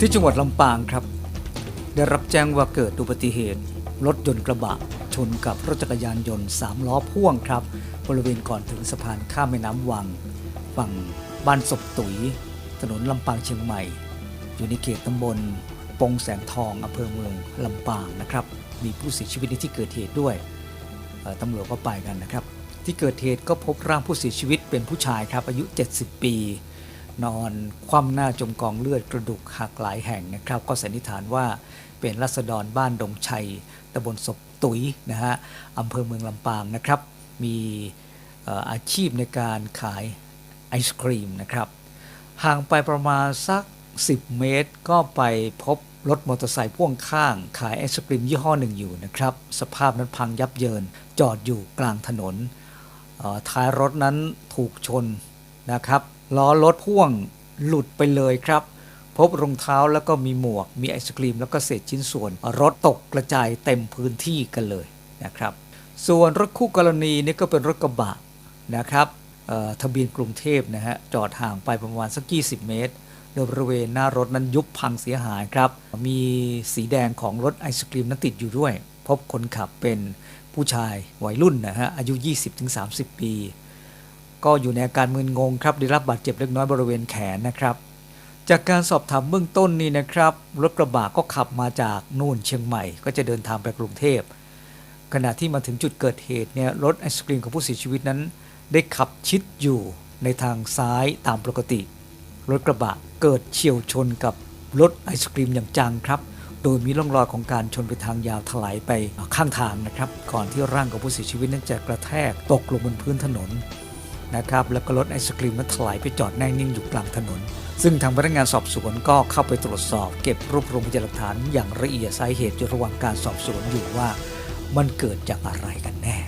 ที่จังหวัดลำปางครับ ได้รับแจ้งว่าเกิดอุบัติเหตุ รถยนต์กระบะ ชนกับรถจักรยานยนต์ 3 ล้อพ่วงครับ บริเวณก่อนถึงสะพานข้ามแม่น้ำวัง ฝั่งบ้านศพตุ๋ย ถนนลำปางเชียงใหม่ อยู่ในเขตตำบล ปงแสนทองอำเภอเมืองลำปางนะครับ มีผู้เสียชีวิตในที่เกิดเหตุด้วยตำรวจก็ไปกันนะครับ ที่เกิดเหตุก็พบร่างผู้เสียชีวิตเป็นผู้ชายครับอายุ 70 ปี นอนคว่ำหน้าจมกองเลือดกระดูกหักหลายแห่งนะครับ ก็สันนิษฐานว่าเป็นรัษฎรบ้านดงชัยตำบลศพตุ๋ยนะฮะอำเภอเมืองลำปางนะครับ มีอาชีพในการขายไอศครีมนะครับ ห่างไปประมาณสัก 10 เมตร ก็ไปพบรถมอเตอร์ไซค์พ่วงข้าง ขายไอศครีมยี่ห้อหนึ่งอยู่นะครับ สภาพนั้นพังยับเยินจอดอยู่กลางถนนท้ายรถนั้นถูกชนนะครับ ล้อรถพ่วงหลุดไปเลยครับ พบรองเท้าแล้วก็มีหมวก มีไอศครีม แล้วก็เศษชิ้นส่วน รถตกกระจายเต็มพื้นที่กันเลยนะครับ ส่วนรถคู่กรณีนี่ก็เป็นรถกระบะนะครับทะเบียนกรุงเทพนะฮะจอดห่างไปประมาณสัก 20 เมตรโดยบริเวณหน้ารถนั้นยุบพังเสียหายครับ มีสีแดงของรถไอศครีมนั้นติดอยู่ด้วย พบคนขับเป็นผู้ชายวัยรุ่นนะฮะอายุ 20-30 ปี ก็อยู่ในอาการมึนงงครับได้รับบาดเจ็บเล็กน้อยบริเวณแขนนะครับ จากการสอบถามเบื้องต้นนี่นะครับ รถกระบะก็ขับมาจากนู่นเชียงใหม่ ก็จะเดินทางไปกรุงเทพขณะที่มาถึงจุดเกิดเหตุเนี่ยรถไอศครีมของผู้เสียชีวิตนั้น ได้ขับชิดอยู่ในทางซ้ายตามปกติ รถกระบะเกิดเฉียวชนกับรถไอศครีมอย่างจังครับ โดยมีร่องรอยของการชนไปทางยาวถลายไปข้างทางนะครับ ก่อนที่ร่างของผู้เสียชีวิตนั้นจะกระแทกตกลงบนพื้นถนน นะครับแล้วก็รถไอศครีมนั้นถลายไปจอดแน่นิ่งอยู่กลางถนน ซึ่งทางพนักงานสอบสวนก็เข้าไปตรวจสอบ เก็บรวบรวมพยานหลักฐานอย่างละเอียดสาเหตุอยู่ระหว่างการสอบสวนอยู่ว่า มันเกิดจากอะไรกันแน่